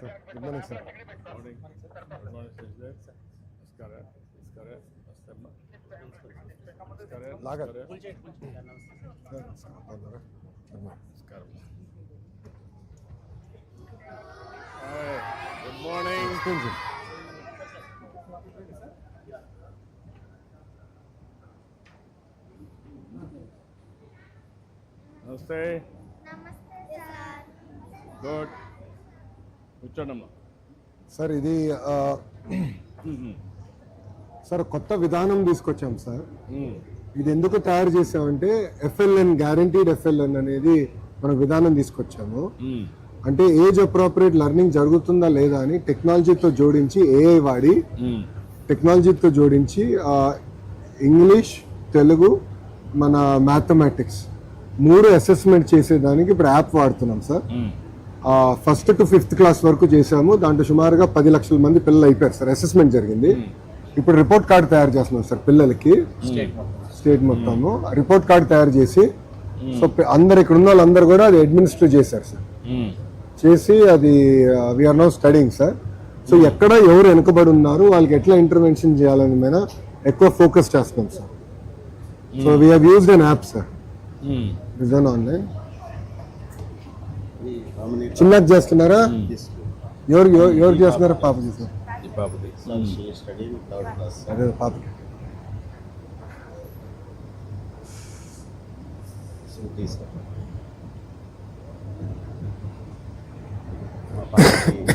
Sir. Good morning, sir. Good morning. Good morning, నమస్తే. Good. కూర్చోండమ్మా. Sir ఇది sir కొత్త విధానం తీసుకొచ్చాం సార్. ఇది ఎందుకు తయారు చేసామంటే ఎఫ్ఎల్ఎన్ గ్యారంటీడ్ ఎఫ్ఎల్ఎన్ అనేది మన విధానం తీసుకొచ్చాము. అంటే ఏజ్ అప్రోప్రియేట్ లెర్నింగ్ జరుగుతుందా లేదా అని టెక్నాలజీతో జోడించి ఏఐ వాడి టెక్నాలజీతో జోడించి ఆ, ఇంగ్లీష్ తెలుగు మన మ్యాథమెటిక్స్ మూడు అసెస్మెంట్ చేసేదానికి ఇప్పుడు యాప్ వాడుతున్నాం sir first to fifth class వరకు చేసాము దాంట్లో సుమారుగా పది లక్షల మంది పిల్లలు అయిపోయారు సార్ అసెస్మెంట్ జరిగింది. ఇప్పుడు రిపోర్ట్ కార్డ్ తయారు చేస్తున్నాం సార్ పిల్లలకి. స్టేట్ మొత్తము. రిపోర్ట్ కార్డ్ తయారు చేసి సో అందరు ఇక్కడ ఉన్న వాళ్ళందరూ కూడా అది అడ్మినిస్టర్ చేశారు సార్ చేసి అది we are now studying sir so ఎక్కడ ఎవరు వెనుకబడి ఉన్నారు వాళ్ళకి ఎట్లా ఇంటర్వెన్షన్ చేయాలని మీద ఎక్కువ ఫోకస్ చేస్తున్నాం sir so we used an app sir vision online చిన్నది చేస్తున్నారా? ఎవరు ఎవరు- ఎవరు చేస్తున్నారా పాప. third class. అదే పాపకి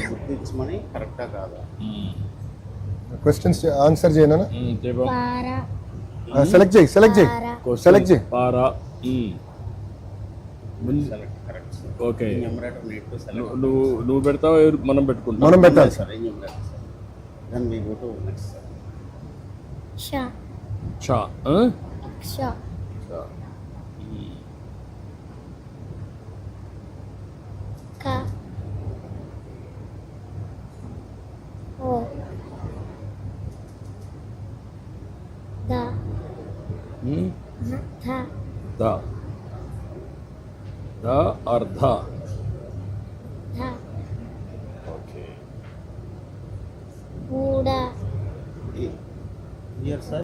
గుర్తించమని కరెక్టా కాదా? క్వశ్చన్స్ ఆన్సర్ చేయనా? సెలెక్ట్ చేయి సెలెక్ట్ చేయి. సెలెక్ట్ చేయి. పారా. ఓకే నువ్వు నువ్వు పెడతావా? ఎవరు- మనం పెట్టుకుంటాం. మనం పెట్టాలి సార్ ష the the or the the okay buddha here sir